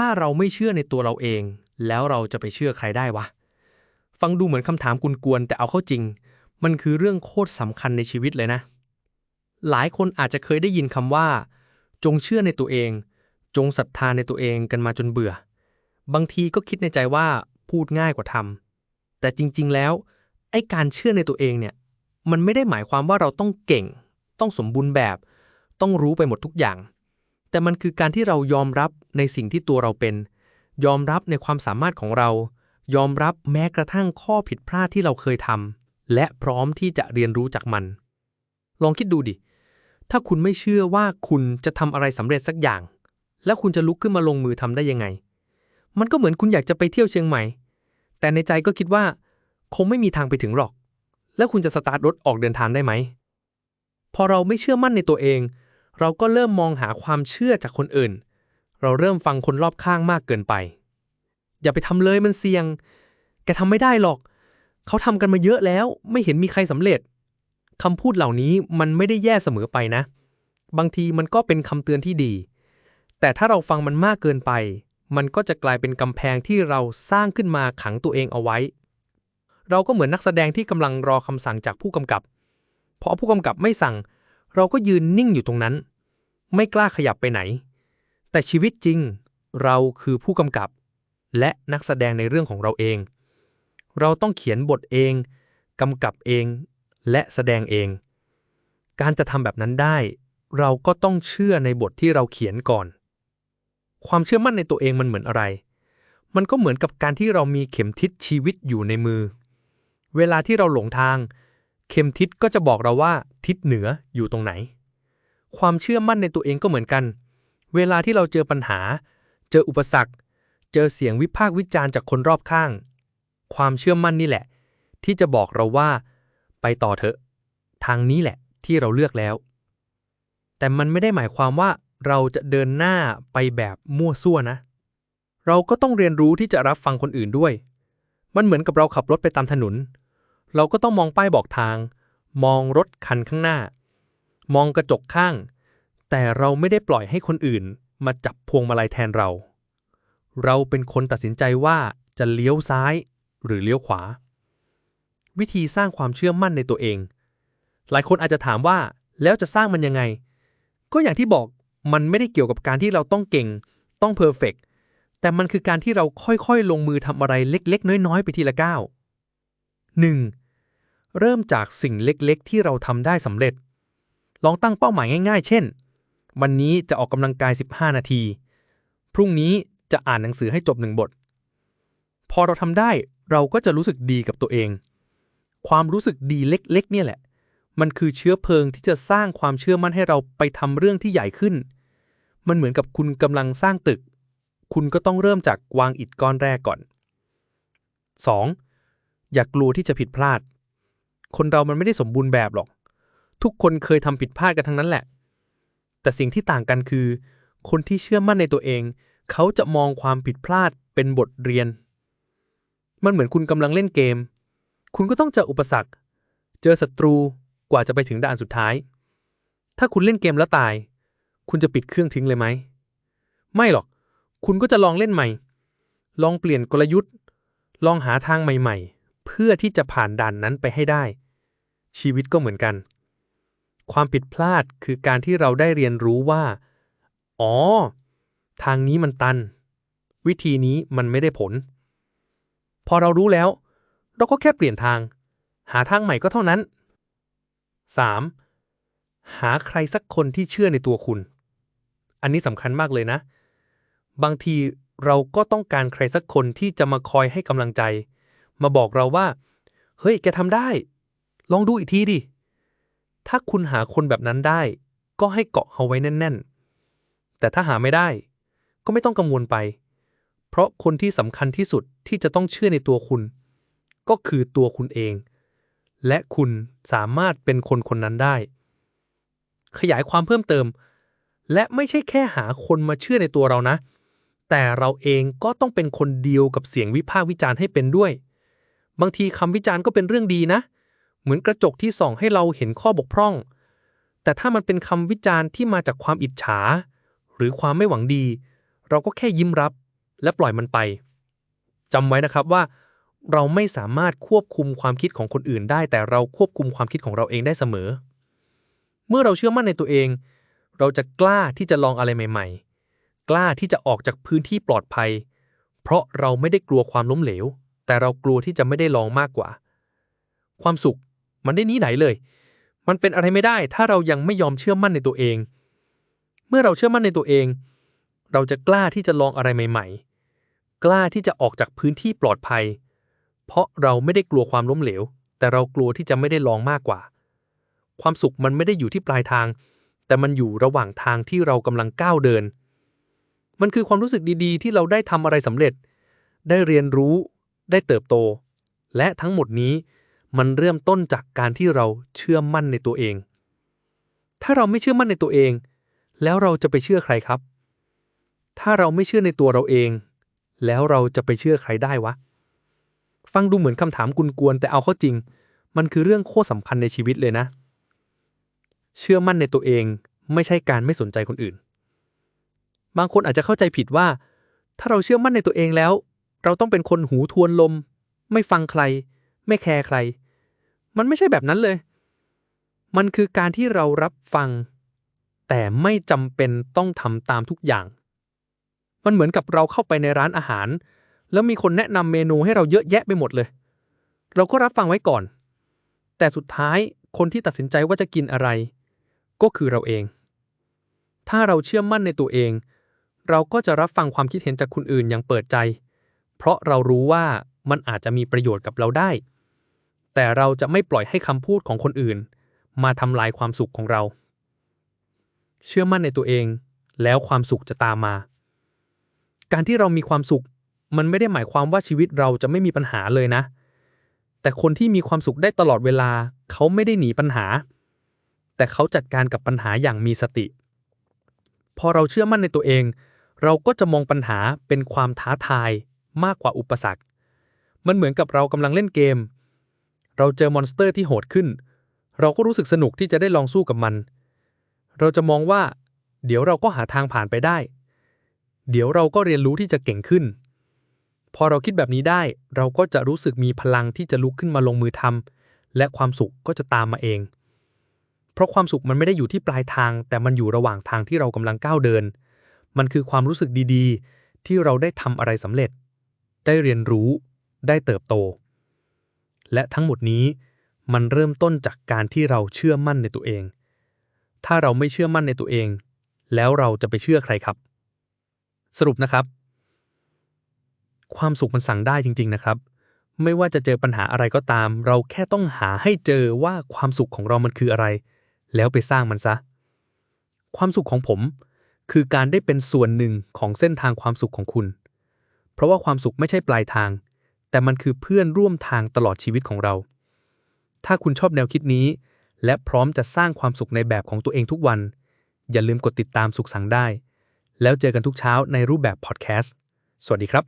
ถ้าเราไม่เชื่อในตัวเราเอง แล้วเราจะไปเชื่อใครได้วะ ฟังดูเหมือนคำถามกวนๆแต่เอาเข้าจริง มันคือเรื่องโคตรสำคัญในชีวิตเลยนะ หลายคนอาจจะเคยได้ยินคำว่า จงเชื่อในตัวเอง จงศรัทธาในตัวเองกันมาจนเบื่อ บางทีก็คิดในใจว่าพูดง่ายกว่าทำแต่จริง ๆ แล้ว ไอ้การเชื่อในตัวเองเนี่ย มันไม่ได้หมายความว่าเราต้องเก่ง ต้องสมบูรณ์แบบ ต้องรู้ไปหมดทุกอย่าง แต่มันคือการที่เรายอมรับในสิ่งที่ตัวเราเป็น ยอมรับในความสามารถของเรา ยอมรับแม้กระทั่งข้อผิดพลาดที่เราเคยทำและพร้อมที่จะเรียนรู้จากมัน ลองคิดดูดิ ถ้าคุณไม่เชื่อว่าคุณจะทำอะไรสำเร็จสักอย่าง แล้วคุณจะลุกขึ้นมาลงมือทำได้ยังไง มันก็เหมือนคุณอยากจะไปเที่ยวเชียงใหม่ แต่ในใจก็คิดว่า คงไม่มีทางไปถึงหรอก แล้วคุณจะสตาร์ทรถออกเดินทางได้ไหม พอเราไม่เชื่อมั่นในตัวเอง เราก็เริ่มมองหาความเชื่อจากคนอื่น เราเริ่มฟังคนรอบข้างมากเกินไป อย่าไปทำเลยมันเสี่ยง แกทำไม่ได้หรอก เขาทำกันมาเยอะแล้ว ไม่เห็นมีใครสำเร็จคำพูดเหล่านี้มันไม่ได้แย่เสมอไปนะ บางทีมันก็เป็นคำเตือนที่ดี แต่ถ้าเราฟังมันมากเกินไป มันก็จะกลายเป็นกำแพงที่เราสร้างขึ้นมาขังตัวเองเอาไว้ เราก็เหมือนนักแสดงที่กำลังรอคำสั่งจากผู้กำกับ เพอผู้กำกับไม่สั่ง เราก็ยืนนิ่งอยู่ตรงนั้น ไม่กล้าขยับไปไหน แต่ชีวิตจริง เราคือผู้กำกับ และนักแสดงในเรื่องของเราเอง เราต้องเขียนบทเองกำกับเอง และแสดงเอง การจะทำแบบนั้นได้ เราก็ต้องเชื่อในบทที่เราเขียนก่อน ความเชื่อมั่นในตัวเองมันเหมือนอะไร มันก็เหมือนกับการที่เรามีเข็มทิศชีวิตอยู่ในมือ เวลาที่เราหลงทาง เข็มทิศก็จะบอกเราว่าทิศเหนืออยู่ตรงไหน ความเชื่อมั่นในตัวเองก็เหมือนกัน เวลาที่เราเจอปัญหา เจออุปสรรค เจอเสียงวิพากษ์วิจารณ์จากคนรอบข้าง ความเชื่อมั่นนี่แหละ ที่จะบอกเราว่า ไปต่อเถอะ ทางนี้แหละที่เราเลือกแล้ว แต่มันไม่ได้หมายความว่าเราจะเดินหน้าไปแบบมั่วซั่วนะ เราก็ต้องเรียนรู้ที่จะรับฟังคนอื่นด้วย มันเหมือนกับเราขับรถไปตามถนน เราก็ต้องมองป้ายบอกทาง มองรถคันข้างหน้า มองกระจกข้าง แต่เราไม่ได้ปล่อยให้คนอื่นมาจับพวงมาลัยแทนเรา เราเป็นคนตัดสินใจว่าจะเลี้ยวซ้ายหรือเลี้ยวขวา วิธีสร้างความเชื่อมั่นในตัวเอง หลายคนอาจจะถามว่าแล้วจะสร้างมันยังไง ก็อย่างที่บอกมันไม่ได้เกี่ยวกับการที่เราต้องเก่ง ต้องเพอร์เฟกแต่มันคือการที่เราค่อยๆ ลงมือทำอะไรเล็กๆ น้อยๆ ไปทีละก้าว 1. เริ่มจากสิ่งเล็กๆ ที่เราทำได้สำเร็จ ลองตั้งเป้าหมายง่าย ๆ เช่น วันนี้จะออกกำลังกาย 15 นาที พรุ่งนี้จะอ่านหนังสือให้จบหนึ่งบท พอเราทำได้เราก็จะรู้สึกดีกับตัวเอง ความรู้สึกดีเล็กๆ เนี่ยแหละ มันคือเชื้อเพลิงที่จะสร้างความเชื่อมั่นให้เราไปทำเรื่องที่ใหญ่ขึ้น มันเหมือนกับคุณกำลังสร้างตึก คุณก็ต้องเริ่มจากวางอิฐก้อนแรกก่อน 2. อย่ากกลัวที่จะผิดพลาด คนเรามันไม่ได้สมบูรณ์แบบหรอก ทุกคนเคยทำผิดพลาดกันทั้งนั้นแหละ แต่สิ่งที่ต่างกันคือ คนที่เชื่อมั่นในตัวเอง เขาจะมองความผิดพลาดเป็นบทเรียน มันเหมือนคุณกำลังเล่นเกม คุณก็ต้องเจออุปสรรค เจอศัตรูกว่าจะไปถึงด่านสุดท้าย ถ้าคุณเล่นเกมแล้วตาย คุณจะปิดเครื่องทิ้งเลยไหม ไม่หรอก คุณก็จะลองเล่นใหม่ ลองเปลี่ยนกลยุทธ์ ลองหาทางใหม่ ๆ เพื่อที่จะผ่านด่านนั้นไปให้ได้ ชีวิตก็เหมือนกัน ความผิดพลาดคือการที่เราได้เรียนรู้ว่า อ๋อ ทางนี้มันตัน วิธีนี้มันไม่ได้ผล พอเรารู้แล้ว เราก็แค่เปลี่ยนทาง หาทางใหม่ก็เท่านั้น 3. หาใครสักคนที่เชื่อในตัวคุณ อันนี้สำคัญมากเลยนะ บางทีเราก็ต้องการใครสักคนที่จะมาคอยให้กำลังใจ มาบอกเราว่า เฮ้ย แกทำได้ ลองดูอีกทีดิ ถ้าคุณหาคนแบบนั้นได้ ก็ให้เกาะเขาไว้แน่น ๆ แต่ถ้าหาไม่ได้ ก็ไม่ต้องกังวลไป เพราะคนที่สำคัญที่สุดที่จะต้องเชื่อในตัวคุณ ก็คือตัวคุณเอง และคุณสามารถเป็นคนคนนั้นได้ ขยายความเพิ่มเติม และไม่ใช่แค่หาคนมาเชื่อในตัวเรานะ แต่เราเองก็ต้องเป็นคนเดียวกับเสียงวิพากษ์วิจารณ์ให้เป็นด้วย บางทีคำวิจารณ์ก็เป็นเรื่องดีนะเเหมือนกระจกที่ส่องให้เราเห็นข้อบกพร่อง แต่ถ้ามันเป็นคำวิจารณ์ที่มาจากความอิจฉา หรือความไม่หวังดี เราก็แค่ยิ้มรับ และปล่อยมันไปจำไว้นะครับว่า เราไม่สามารถควบคุมความคิดของคนอื่นได้ แต่เราควบคุมความคิดของเราเองได้เสมอ เมื่อเราเชื่อมั่นในตัวเอง เราจะกล้าที่จะลองอะไรใหม่ ๆ กล้าที่จะออกจากพื้นที่ปลอดภัย เพราะเราไม่ได้กลัวความล้มเหลว แต่เรากลัวที่จะไม่ได้ลองมากกว่า ความสุข มันได้หนี้ไหนเลย มันเป็นอะไรไม่ได้ถ้าเรายังไม่ยอมเชื่อมั่นในตัวเอง เมื่อเราเชื่อมั่นในตัวเอง เราจะกล้าที่จะลองอะไรใหม่ ๆ กล้าที่จะออกจากพื้นที่ปลอดภัย เพราะเราไม่ได้กลัวความล้มเหลว แต่เรากลัวที่จะไม่ได้ลองมากกว่า ความสุขมันไม่ได้อยู่ที่ปลายทาง แต่มันอยู่ระหว่างทางที่เรากำลังก้าวเดิน มันคือความรู้สึกดีๆ ที่เราได้ทำอะไรสำเร็จ ได้เรียนรู้ ได้เติบโต และทั้งหมดนี้ มันเริ่มต้นจากการที่เราเชื่อมั่นในตัวเอง ถ้าเราไม่เชื่อมั่นในตัวเอง แล้วเราจะไปเชื่อใครครับ ถ้าเราไม่เชื่อในตัวเราเอง แล้วเราจะไปเชื่อใครได้วะ ฟังดูเหมือนคำถามกุนๆแต่เอาเข้าจริง มันคือเรื่องโคตรสำคัญในชีวิตเลยนะ เชื่อมั่นในตัวเองไม่ใช่การไม่สนใจคนอื่น บางคนอาจจะเข้าใจผิดว่า ถ้าเราเชื่อมั่นในตัวเองแล้ว เราต้องเป็นคนหูทวนลม ไม่ฟังใคร ไม่แคร์ใคร มันไม่ใช่แบบนั้นเลย มันคือการที่เรารับฟัง แต่ไม่จำเป็นต้องทำตามทุกอย่าง มันเหมือนกับเราเข้าไปในร้านอาหาร แล้วมีคนแนะนำเมนูให้เราเยอะแยะไปหมดเลย เราก็รับฟังไว้ก่อน แต่สุดท้ายคนที่ตัดสินใจว่าจะกินอะไร ก็คือเราเอง ถ้าเราเชื่อมั่นในตัวเอง เราก็จะรับฟังความคิดเห็นจากคนอื่นอย่างเปิดใจ เพราะเรารู้ว่ามันอาจจะมีประโยชน์กับเราได้ แต่เราจะไม่ปล่อยให้คำพูดของคนอื่น มาทำลายความสุขของเรา เชื่อมั่นในตัวเอง แล้วความสุขจะตามมา การที่เรามีความสุข มันไม่ได้หมายความว่าชีวิตเราจะไม่มีปัญหาเลยนะ แต่คนที่มีความสุขได้ตลอดเวลา เขาไม่ได้หนีปัญหา แต่เขาจัดการกับปัญหาอย่างมีสติ พอเราเชื่อมั่นในตัวเอง เราก็จะมองปัญหาเป็นความท้าทายมากกว่าอุปสรรค มันเหมือนกับเรากำลังเล่นเกม เราเจอมอนสเตอร์ที่โหดขึ้น เราก็รู้สึกสนุกที่จะได้ลองสู้กับมัน เราจะมองว่า เดี๋ยวเราก็หาทางผ่านไปได้ เดี๋ยวเราก็เรียนรู้ที่จะเก่งขึ้น พอเราคิดแบบนี้ได้ เราก็จะรู้สึกมีพลังที่จะลุกขึ้นมาลงมือทำและความสุขก็จะตามมาเอง เพราะความสุขมันไม่ได้อยู่ที่ปลายทาง แต่มันอยู่ระหว่างทางที่เรากำลังก้าวเดิน มันคือความรู้สึกดีๆ ที่เราได้ทำอะไรสำเร็จ ได้เรียนรู้ ได้เติบโต และทั้งหมดนี้มันเริ่มต้นจากการที่เราเชื่อมั่นในตัวเอง ถ้าเราไม่เชื่อมั่นในตัวเอง แล้วเราจะไปเชื่อใครครับ สรุปนะครับ ความสุขมันสั่งได้จริง ๆนะครับ ไม่ว่าจะเจอปัญหาอะไรก็ตาม เราแค่ต้องหาให้เจอว่าความสุขของเรามันคืออะไร แล้วไปสร้างมันซะ ความสุขของผม คือการได้เป็นส่วนหนึ่งของเส้นทางความสุขของคุณ เพราะว่าความสุขไม่ใช่ปลายทาง แต่มันคือเพื่อนร่วมทางตลอดชีวิตของเรา ถ้าคุณชอบแนวคิดนี้ และพร้อมจะสร้างความสุขในแบบของตัวเองทุกวัน อย่าลืมกดติดตามสุขสังได้ แล้วเจอกันทุกเช้าในรูปแบบพอดแคสต์ สวัสดีครับ